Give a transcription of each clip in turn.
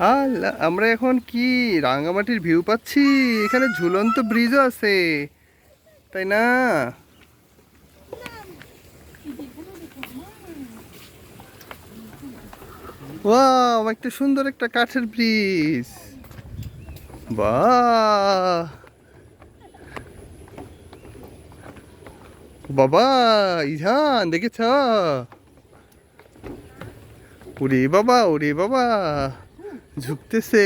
আল্লাহ, আমরা এখন কি? রাঙামাটির ভিউ পাচ্ছি। এখানে ঝুলন্ত ব্রিজও আছে। তাই না? ওয়াও একটা সুন্দর একটা কাঠের ব্রিজ বাহ। বাবা ইজান দেখেছ? ওরে বাবা ওরে বাবা। ঝুঁকতেছে।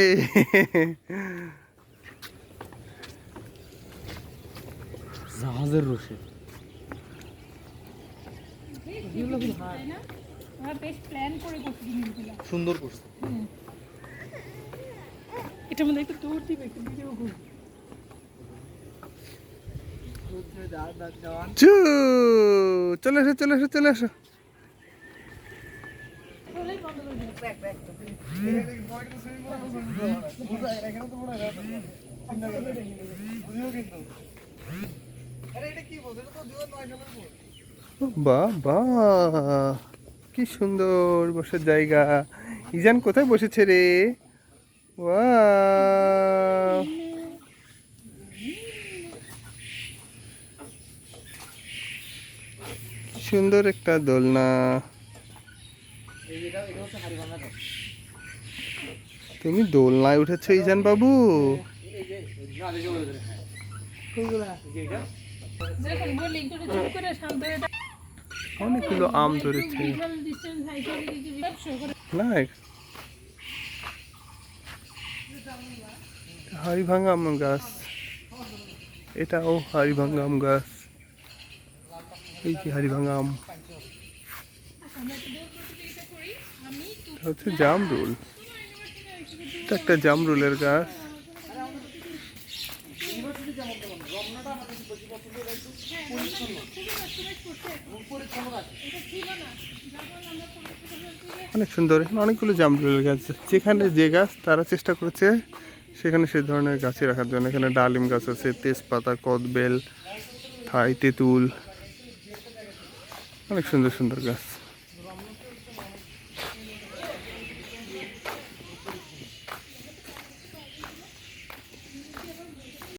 জাহাজের রসে আমরা বেশ প্ল্যান করে সুন্দর করছে। এটার মধ্যে একটু দৌড় দিবে একটু ভিডিও করব। চলে এসো চলে এসো চলে এসো বাহ বাহ কি সুন্দর বসার জায়গা। ইজান কোথায় বসেছে রে? সুন্দর একটা দোলনা। তুমি দোলনায় উঠেছো ইজান বাবু। অনেকগুলো আম ধরেছে করে। আম গাছ এটাও হাড়িভাঙা আম গাছ এই যে হাড়িভাঙা আম হচ্ছে জামরুল। এটা একটা জামরুলের গাছ। অনেক সুন্দর অনেকগুলো জামরুলের গাছ। যেখানে যে গাছ তারা চেষ্টা করেছে, সেখানে সে ধরনের গাছই রাখার জন্য। এখানে ডালিম গাছ আছে, তেজপাতা, কদবেল, থাই, তেঁতুল। অনেক সুন্দর সুন্দর গাছ।